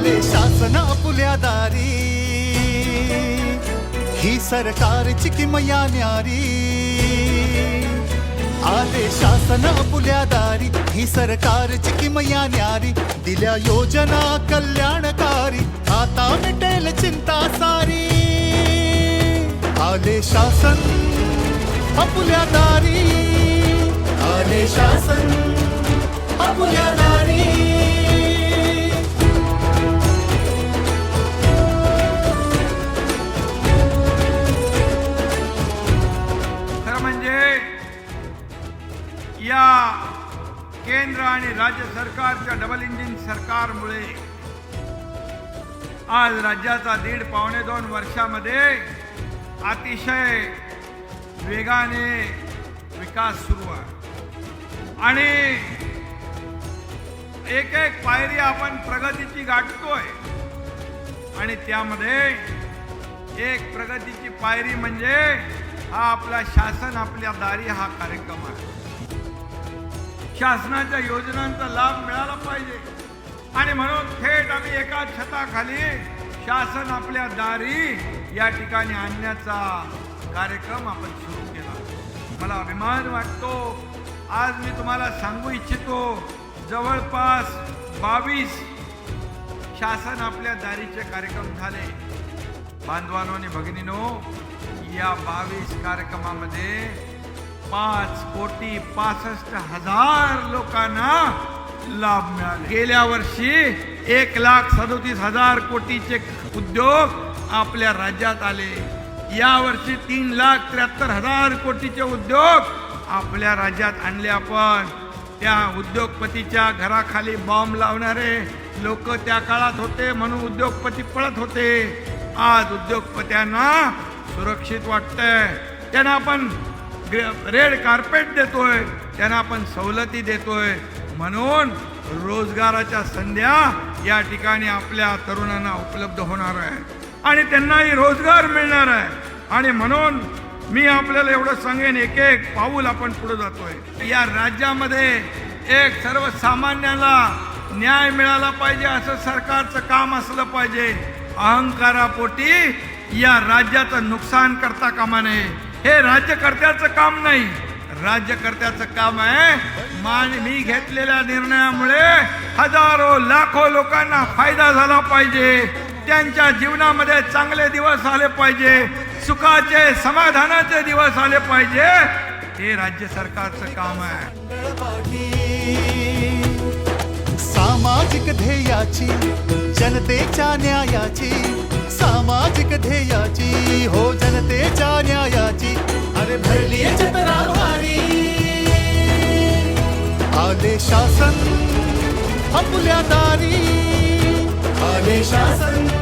आले शासन आपुल्या दारी. ही सरकारची किमया न्यारी. आले शासन आपुल्या दारी ही सरकारची किमया न्यारी. दिल्या योजना कल्याणकारी आता मिटेल चिंता सारी. आले शासन आपुल्या दारी. आले शासन आपुल्या केंद्र आणि राज्य सरकारच्या डबल इंजिन सरकारमुळे आज राज्याचा दीड पावणे दोन वर्षामध्ये अतिशय वेगाने विकास सुरू आहे. आणि एक एक पायरी आपण प्रगतीची गाठतोय. आणि त्यामध्ये एक प्रगतीची पायरी म्हणजे हा आपला शासन आपल्या दारी हा कार्यक्रम आहे. शासनाच्या योजनांचा लाभ मिळाला पाहिजे. आणि म्हणून थेट आम्ही एका छताखाली शासन आपल्या दारी या ठिकाणी आणण्याचा कार्यक्रम आपण सुरू केला. मला अभिमान वाटतो. आज मी तुम्हाला सांगू इच्छितो जवळपास बावीस शासन आपल्या दारीचे कार्यक्रम झाले. बांधवानो आणि भगिनीनो या बावीस कार्यक्रमामध्ये पाच कोटी पासष्ट हजार लोकांना लाभ मिळाला. गेल्या वर्षी एक लाख सदोतीस हजार कोटीचे उद्योग आपल्या राज्यात आले. या वर्षी तीन लाख त्र्याहत्तर हजार कोटीचे उद्योग आपल्या राज्यात आणले आपण. त्या उद्योगपतीच्या घराखाली बॉम्ब लावणारे लोक त्या काळात होते म्हणून उद्योगपती पळत होते. आज उद्योगपत्यांना सुरक्षित वाटतंय. त्यांना आपण रेड कार्पेट देतोय त्यांना आपण सवलती देतोय. म्हणून रोजगाराच्या संध्या या ठिकाणी आपल्या तरुणांना उपलब्ध होणार आहे. आणि त्यांनाही रोजगार मिळणार आहे. आणि म्हणून मी आपल्याला एवढं सांगेन एक एक पाऊल आपण पुढे जातोय. या राज्यामध्ये एक सर्वसामान्याला न्याय मिळाला पाहिजे असं सरकारचं काम असलं पाहिजे. अहंकारापोटी या राज्याचं नुकसान करता कामा नये. हे राज्यकर्त्याचं काम नाही. राज्यकर्त्याचं काम आहे मान मी घेतलेल्या निर्णयामुळे हजारो लाखो लोकांना फायदा झाला पाहिजे. त्यांच्या जीवनामध्ये चांगले दिवस आले पाहिजे सुखाचे समाधानाचे दिवस आले पाहिजे. हे राज्य सरकारचं काम आहे. सामाजिक ध्येयाची जनतेच्या न्यायाची सामाजिक ध्येयाची हो जनते. आपल्या दारी. आले शासन